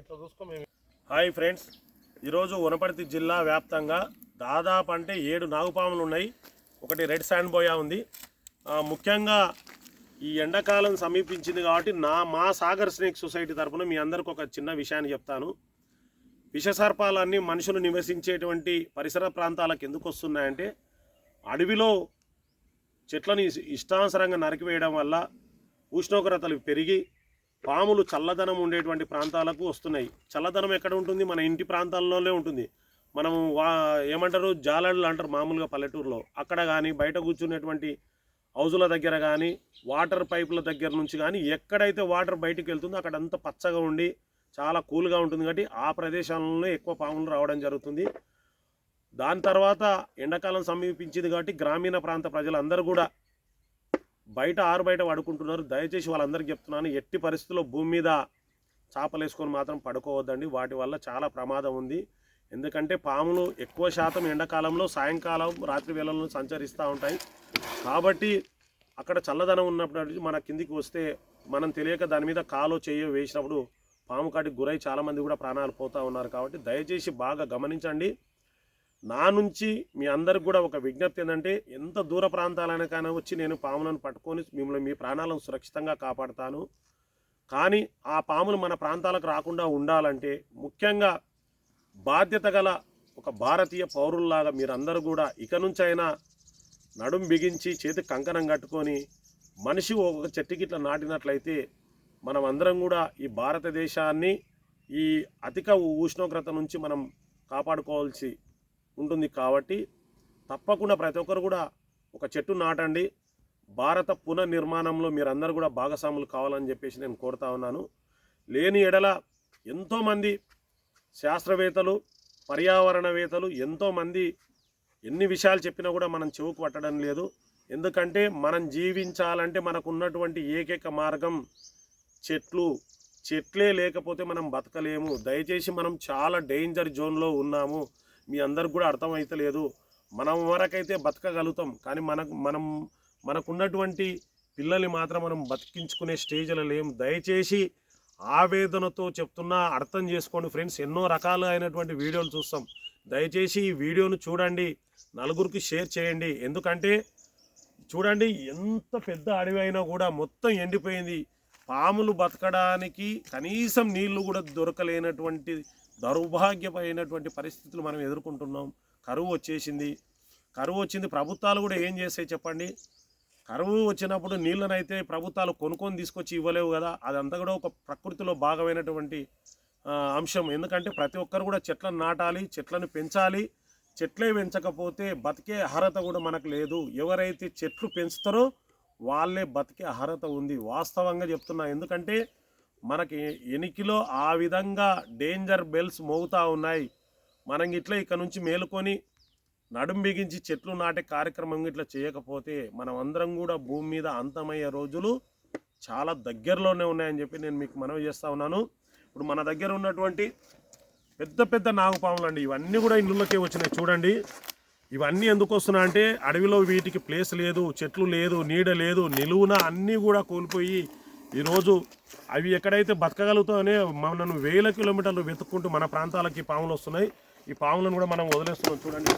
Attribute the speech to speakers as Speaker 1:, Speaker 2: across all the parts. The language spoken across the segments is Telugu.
Speaker 1: ఇట్లా చూసుకో మేము.
Speaker 2: హాయ్ ఫ్రెండ్స్ ఈరోజు వనపర్తి జిల్లా వ్యాప్తంగా దాదాపు అంటే ఏడు నాగుపాములు ఉన్నాయి. ఒకటి రెడ్ శాండ్ బోయా ఉంది. ముఖ్యంగా ఈ ఎండాకాలం సమీపించింది కాబట్టి నా మా సాగర్ స్నేక్ సొసైటీ తరఫున మీ అందరికి ఒక చిన్న విషయాన్ని చెప్తాను. విషసర్పాలన్నీ మనుషులు నివసించేటువంటి పరిసర ప్రాంతాలకు ఎందుకు వస్తున్నాయంటే అడవిలో చెట్లను ఇష్టానుసరంగా నరికివేయడం వల్ల ఉష్ణోగ్రతలు పెరిగి పాములు చల్లదనం ఉండేటువంటి ప్రాంతాలకు వస్తున్నాయి. చల్లదనం ఎక్కడ ఉంటుంది? మన ఇంటి ప్రాంతాల్లోనే ఉంటుంది. మనం వా ఏమంటారు? జాలళ్ళు అంటారు మామూలుగా పల్లెటూరులో. అక్కడ కానీ బయట కూర్చునేటువంటి హౌజుల దగ్గర కానీ వాటర్ పైపుల దగ్గర నుంచి కానీ ఎక్కడైతే వాటర్ బయటికి వెళ్తుందో అక్కడ అంతా పచ్చగా ఉండి చాలా కూల్గా ఉంటుంది కాబట్టి ఆ ప్రదేశాలలో ఎక్కువ పాములు రావడం జరుగుతుంది. దాని తర్వాత ఎండాకాలం సమీపించింది కాబట్టి గ్రామీణ ప్రాంత ప్రజలందరూ కూడా బయట ఆరు బయట పడుకుంటున్నారు దయచేసి వాళ్ళందరికీ చెప్తున్నాను ఎట్టి పరిస్థితుల్లో భూమి మీద చాపలు మాత్రం పడుకోవద్దండి. వాటి వల్ల చాలా ప్రమాదం ఉంది. ఎందుకంటే పాములు ఎక్కువ శాతం ఎండాకాలంలో సాయంకాలం రాత్రి వేళల్లో సంచరిస్తూ ఉంటాయి. కాబట్టి అక్కడ చల్లదనం ఉన్నప్పుడు మన కిందికి వస్తే మనం తెలియక దాని మీద కాలో చెయ్యో వేసినప్పుడు పాము కాటికి గురై చాలామంది కూడా ప్రాణాలు పోతూ ఉన్నారు. కాబట్టి దయచేసి బాగా గమనించండి. నా నుంచి మీ అందరికి కూడా ఒక విజ్ఞప్తి ఏంటంటే ఎంత దూర ప్రాంతాలైనా వచ్చి నేను పాములను పట్టుకొని మిమ్మల్ని మీ ప్రాణాలను సురక్షితంగా కాపాడుతాను. కానీ ఆ పాములు మన ప్రాంతాలకు రాకుండా ఉండాలంటే ముఖ్యంగా బాధ్యత గల ఒక భారతీయ పౌరుల్లాగా మీరందరూ కూడా ఇక నుంచైనా నడుం బిగించి చేతి కంకణం కట్టుకొని మనిషి ఒక చెట్టుకి ఇట్లా నాటినట్లయితే మనం అందరం కూడా ఈ భారతదేశాన్ని ఈ అధిక ఉష్ణోగ్రత నుంచి మనం కాపాడుకోవాల్సి ఉంటుంది కాబట్టి తప్పకుండా ప్రతి ఒక్కరు కూడా ఒక చెట్టు నాటండి. భారత పునర్నిర్మాణంలో మీరందరూ కూడా భాగస్వాములు కావాలని చెప్పేసి నేను కోరుతా ఉన్నాను. లేని ఎడల ఎంతోమంది శాస్త్రవేత్తలు పర్యావరణవేత్తలు ఎంతోమంది ఎన్ని విషయాలు చెప్పినా కూడా మనం చెవుకు పట్టడం లేదు. ఎందుకంటే మనం జీవించాలంటే మనకు ఉన్నటువంటి ఏకైక మార్గం చెట్లు. చెట్లే లేకపోతే మనం బతకలేము. దయచేసి మనం చాలా డేంజర్ జోన్లో ఉన్నాము. మీ అందరికి కూడా అర్థమైతలేదు మనం వరకైతే బతకగలుగుతాం. కానీ మనకు మనం మనకున్నటువంటి పిల్లల్ని మాత్రం మనం బతికించుకునే స్టేజ్లో లేం. దయచేసి ఆవేదనతో చెప్తున్నా అర్థం చేసుకోండి ఫ్రెండ్స్. ఎన్నో రకాలు అయినటువంటి వీడియోలు చూస్తాం. దయచేసి ఈ వీడియోను చూడండి. నలుగురికి షేర్ చేయండి. ఎందుకంటే చూడండి ఎంత పెద్ద అడవి అయినా కూడా మొత్తం ఎండిపోయింది. పాములు బతకడానికి కనీసం నీళ్ళు కూడా దొరకలేనటువంటి దౌర్భాగ్యమైనటువంటి పరిస్థితులు మనం ఎదుర్కొంటున్నాం. కరువు వచ్చేసింది. కరువు వచ్చింది. ప్రభుత్వాలు కూడా ఏం చేస్తాయి చెప్పండి? కరువు వచ్చినప్పుడు నీళ్ళనైతే ప్రభుత్వాలు కొనుక్కొని తీసుకొచ్చి ఇవ్వలేవు కదా. అదంతా కూడా ఒక ప్రకృతిలో భాగమైనటువంటి అంశం. ఎందుకంటే ప్రతి ఒక్కరు కూడా చెట్లను నాటాలి చెట్లను పెంచాలి. చెట్లే పెంచకపోతే బతికే అర్హత కూడా మనకు లేదు. ఎవరైతే చెట్లు పెంచుతారో వాళ్ళే బతికే అర్హత ఉంది. వాస్తవంగా చెప్తున్నా ఎందుకంటే మనకి ఎనికిలో ఆ విధంగా డేంజర్ బెల్స్ మోగుతూ ఉన్నాయి. మనం ఇట్లా ఇక్కడ నుంచి మేలుకొని నడుం బిగించి చెట్లు నాటే కార్యక్రమం ఇట్లా చేయకపోతే మనం అందరం కూడా భూమి మీద అంతమయ్యే రోజులు చాలా దగ్గరలోనే ఉన్నాయని చెప్పి నేను మీకు మనవి చేస్తూ ఉన్నాను. ఇప్పుడు మన దగ్గర ఉన్నటువంటి పెద్ద పెద్ద నాగుపాములు అండి ఇవన్నీ కూడా ఇళ్ళకే వచ్చినాయి. చూడండి. ఇవన్నీ ఎందుకు వస్తున్నాయి అంటే అడవిలో వీటికి ప్లేస్ లేదు చెట్లు లేదు నీడ లేదు నిలువున అన్నీ కూడా కోల్పోయి ఈరోజు అవి ఎక్కడైతే బతకగలుగుతామనే మనను వేల కిలోమీటర్లు వెతుక్కుంటూ మన ప్రాంతాలకి పాములు వస్తున్నాయి. ఈ పాములను కూడా మనం వదిలేస్తున్నాం. చూడండి.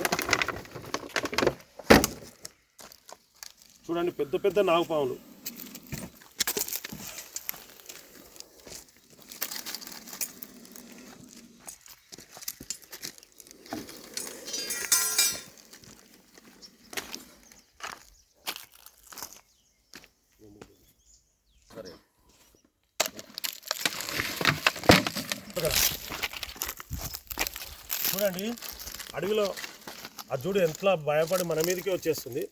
Speaker 2: చూడండి పెద్ద పెద్ద నాగుపాములు చూడండి. అడవిలో ఆ చూడు ఎంత భయపడి మన మీదకే వచ్చేస్తుంది.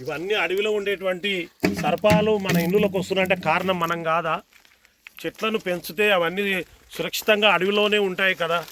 Speaker 2: ఇవన్నీ అడవిలో ఉండేటువంటి సర్పాలు మన ఇండ్లకు వస్తున్నాయంటే కారణం మనం కాదా? చెట్లను పెంచితే అవన్నీ సురక్షితంగా అడవిలోనే ఉంటాయి కదా.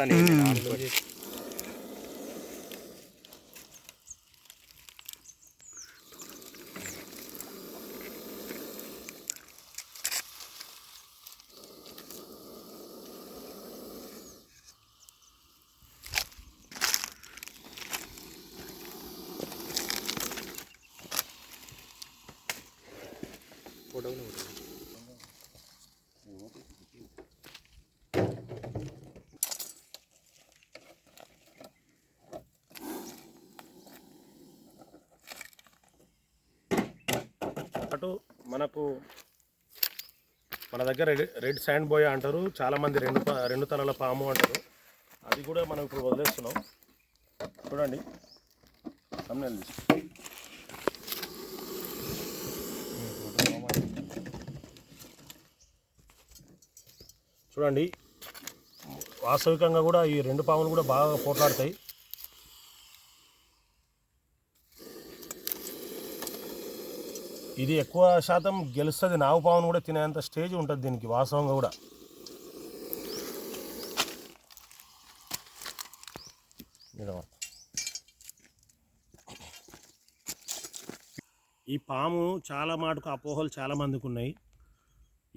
Speaker 1: వస్తాను
Speaker 2: పాటు మనకు మన దగ్గర రెడ్ రెడ్ శాండ్ బోయ అంటారు. చాలామంది రెండు రెండు తలల పాము అంటారు. అది కూడా మనం ఇప్పుడు వదిలేస్తున్నాం. చూడండి. సమ్మెల్ చూడండి. వాస్తవికంగా కూడా ఈ రెండు పాములు కూడా బాగా పోట్లాడతాయి. ఇది ఎక్కువ శాతం గెలుస్తుంది నావు పామును కూడా తినేంత స్టేజ్ ఉంటుంది దీనికి వాస్తవంగా కూడా. ఈ పాము చాలా మాటకు అపోహలు చాలా మందికి ఉన్నాయి.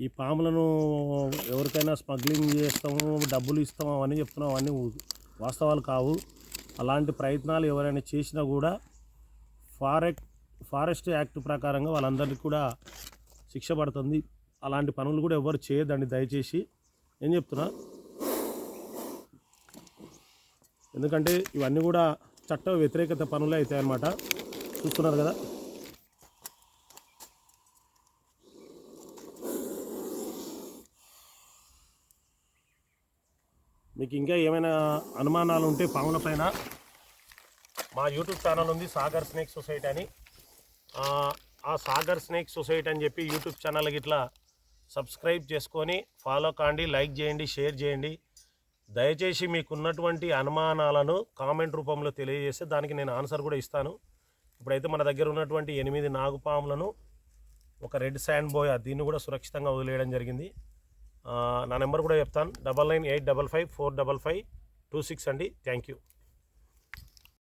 Speaker 2: ఈ పాములను ఎవరికైనా స్మగ్లింగ్ చేస్తాము డబ్బులు ఇస్తాము అవన్నీ చెప్తున్నాం అవన్నీ వాస్తవాలు కావు. అలాంటి ప్రయత్నాలు ఎవరైనా చేసినా కూడా ఫారెక్ట్ ఫారెస్ట్ యాక్ట్ ప్రకారంగా వాళ్ళందరికీ కూడా శిక్ష పడుతుంది. అలాంటి పనులు కూడా ఎవరు చేయదండి దయచేసి. ఏం చెప్తున్నా? ఎందుకంటే ఇవన్నీ కూడా చట్ట వ్యతిరేకత పనులే అవుతాయి అన్నమాట. చూస్తున్నారు కదా? మీకు ఇంకా ఏమైనా అనుమానాలు ఉంటే పాముల పైన మా యూట్యూబ్ ఛానల్ ఉంది సాగర్ స్నేక్ సొసైటీ అని. ఆ, సాగర్ స్నేక్ సొసైటీ అని చెప్పి యూట్యూబ్ ఛానల్ ఇట్లా సబ్స్క్రైబ్ చేసుకొని ఫాలో కాండి లైక్ చేయండి షేర్ చేయండి. దయచేసి మీకున్నటువంటి అనుమానాలను కామెంట్ రూపంలో తెలియజేస్తే దానికి నేను ఆన్సర్ కూడా ఇస్తాను. ఇప్పుడైతే మన దగ్గర ఉన్నటువంటి ఎనిమిది నాగుపాములను ఒక రెడ్ శాండ్ బోయ్ దీన్ని కూడా సురక్షితంగా వదిలేయడం జరిగింది. నా నెంబర్ కూడా చెప్తాను. Double nine eight double five four double five two six అండి. Thank you.